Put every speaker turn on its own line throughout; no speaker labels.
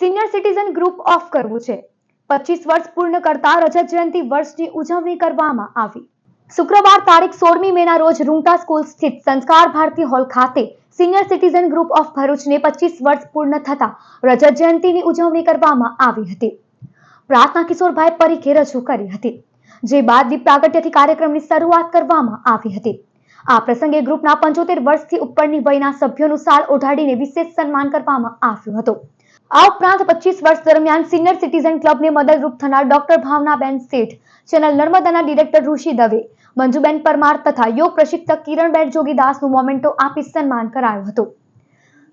Senior citizen group of કરવું છે. પચીસ વર્ષ પૂર્ણ કરતા રજત જયંતિ વર્ષની ઉજવણી કરવામાં આવી. શુક્રવાર તારીખ સોળમી મેના રોજ રૂંટા સ્કૂલ સ્થિત સંસ્કાર ભારતી હોલ ખાતે સિનિયર સિટીઝન ગ્રુપ ઓફ ભરૂચને પચીસ વર્ષ પૂર્ણ થતા રજત જયંતિની ઉજવણી કરવામાં આવી હતી. પ્રાર્થના કિશોરભાઈ પરીખે રજૂ કરી હતી. જે બાદ દીપ પ્રાગટ્યથી કાર્યક્રમની શરૂઆત કરવામાં આવી હતી. આ પ્રસંગે ગ્રુપના પંચોતેર વર્ષથી ઉપરની વયના સભ્યોનું સાલ ઓઢાડીને વિશેષ સન્માન કરવામાં આવ્યું હતું. આ ઉપરાંત પચીસ વર્ષ દરમિયાન સિનિયર સિટીઝન ક્લબને મદદરૂપ થનાર ડોક્ટર ભાવનાબેન શેઠ, ચેનલ નર્મદાના ડિરેક્ટર ઋષિ દવે, મંજુબેન પરમાર તથા યોગ પ્રશિક્ષક કિરણબેન જોગીદાસનું મોમેન્ટો આપી સન્માન કરાયું હતું.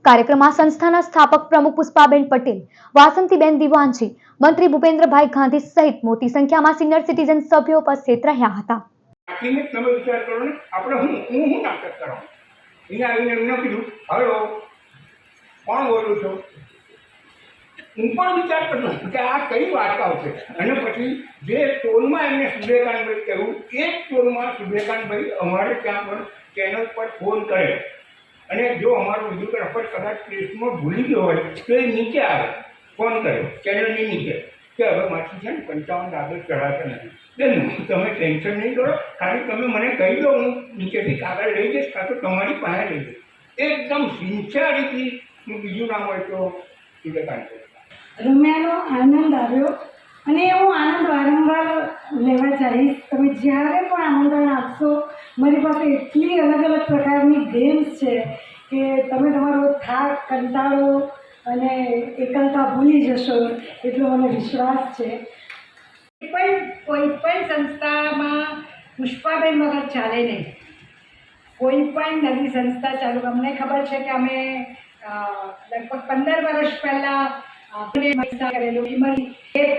કાર્યક્રમમાં સંસ્થાના સ્થાપક પ્રમુખ પુષ્પાબેન પટેલ, વાસંતીબેન દિવાનજી, મંત્રી ભૂપેન્દ્રભાઈ ગાંધી સહિત મોટી સંખ્યામાં સિનિયર સિટીઝન સભ્યો ઉપસ્થિત રહ્યા હતા.
કોણ બોલું છો? હું પણ વિચાર કરતો કે આ કઈ વાર્તાઓ છે? અને પછી જે ટોનમાં એમને સૂર્યકાંતભાઈ કહ્યું એ જ ટોનમાં સૂર્યકાંતભાઈ અમારે ત્યાં પણ ચેનલ પર ફોન કરે અને જો અમારો કે રફત કદાચ પ્રેસમાં ભૂલી ગયો હોય, તો એ નીચે આવે, ફોન કર્યો, ચેનલની નીચે, કે હવે માછી છે ને પંચાવન કાગળ ચડાવતા નથી. બેન, તમે ટેન્શન નહીં કરો, ખાલી તમે મને કહી દો, હું નીચેથી કાગળ લઈ જઈશ, કાં તો તમારી પાસે લઈ જઈશ. એકદમ સિન્સિયરિટી બીજું નામ હોય તો સૂર્યકાંત
રમ્યાનો આનંદ આવ્યો અને હું આનંદ વારંવાર લેવા ચાહીશ તમે જ્યારે પણ આમંત્રણ આપશો, મારી પાસે એટલી અલગ અલગ પ્રકારની ગેમ્સ છે કે તમે તમારો થાક, કંટાળો અને એકલતા ભૂલી જશો એટલો મને વિશ્વાસ છે.
પણ, કોઈ પણ સંસ્થામાં પુષ્પાબેન વગર ચાલે નહીં. કોઈ પણ નવી સંસ્થા ચાલુ. અમને ખબર છે કે અમે લગભગ પંદર વર્ષ પહેલાં કરેલું ઇમરજન્સી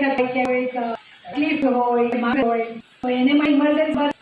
તકલીફ હોય હોય એને ઇમરજન્સી